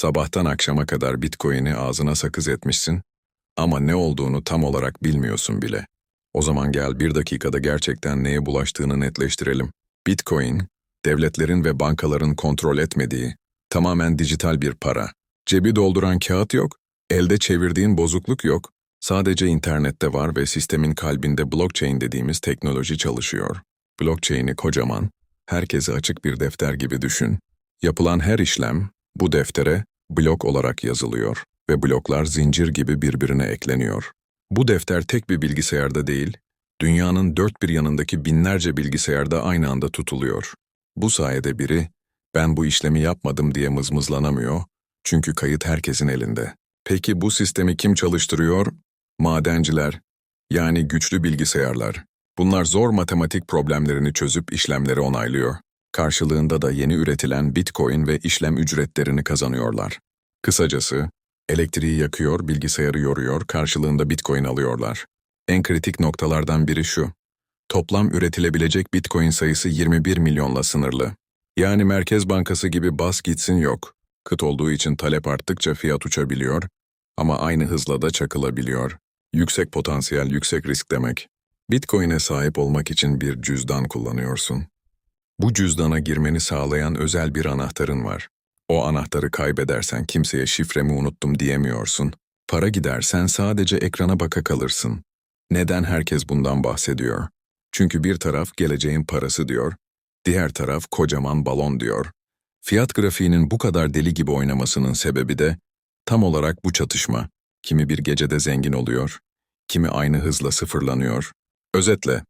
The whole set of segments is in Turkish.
Sabahtan akşama kadar Bitcoin'i ağzına sakız etmişsin ama ne olduğunu tam olarak bilmiyorsun bile. O zaman gel bir dakikada gerçekten neye bulaştığını netleştirelim. Bitcoin, devletlerin ve bankaların kontrol etmediği, tamamen dijital bir para. Cebi dolduran kağıt yok, elde çevirdiğin bozukluk yok, sadece internette var ve sistemin kalbinde blockchain dediğimiz teknoloji çalışıyor. Blockchain'i kocaman, herkese açık bir defter gibi düşün. Yapılan her işlem bu deftere blok olarak yazılıyor ve bloklar zincir gibi birbirine ekleniyor. Bu defter tek bir bilgisayarda değil, dünyanın dört bir yanındaki binlerce bilgisayarda aynı anda tutuluyor. Bu sayede biri, ben bu işlemi yapmadım diye mızmızlanamıyor, çünkü kayıt herkesin elinde. Peki bu sistemi kim çalıştırıyor? Madenciler, yani güçlü bilgisayarlar. Bunlar zor matematik problemlerini çözüp işlemleri onaylıyor. Karşılığında da yeni üretilen bitcoin ve işlem ücretlerini kazanıyorlar. Kısacası, elektriği yakıyor, bilgisayarı yoruyor, karşılığında bitcoin alıyorlar. En kritik noktalardan biri şu. Toplam üretilebilecek bitcoin sayısı 21 milyonla sınırlı. Yani Merkez Bankası gibi bas gitsin yok. Kıt olduğu için talep arttıkça fiyat uçabiliyor ama aynı hızla da çakılabiliyor. Yüksek potansiyel, yüksek risk demek. Bitcoin'e sahip olmak için bir cüzdan kullanıyorsun. Bu cüzdana girmeni sağlayan özel bir anahtarın var. O anahtarı kaybedersen kimseye şifremi unuttum diyemiyorsun. Para gidersen sadece ekrana baka kalırsın. Neden herkes bundan bahsediyor? Çünkü bir taraf geleceğin parası diyor, diğer taraf kocaman balon diyor. Fiyat grafiğinin bu kadar deli gibi oynamasının sebebi de tam olarak bu çatışma. Kimi bir gecede zengin oluyor, kimi aynı hızla sıfırlanıyor. Özetle,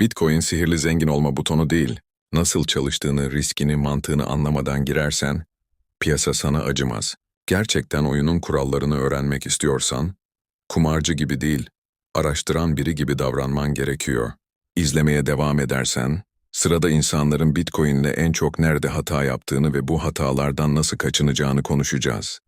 Bitcoin sihirli zengin olma butonu değil, nasıl çalıştığını, riskini, mantığını anlamadan girersen, piyasa sana acımaz. Gerçekten oyunun kurallarını öğrenmek istiyorsan, kumarcı gibi değil, araştıran biri gibi davranman gerekiyor. İzlemeye devam edersen, sırada insanların Bitcoin ile en çok nerede hata yaptığını ve bu hatalardan nasıl kaçınacağını konuşacağız.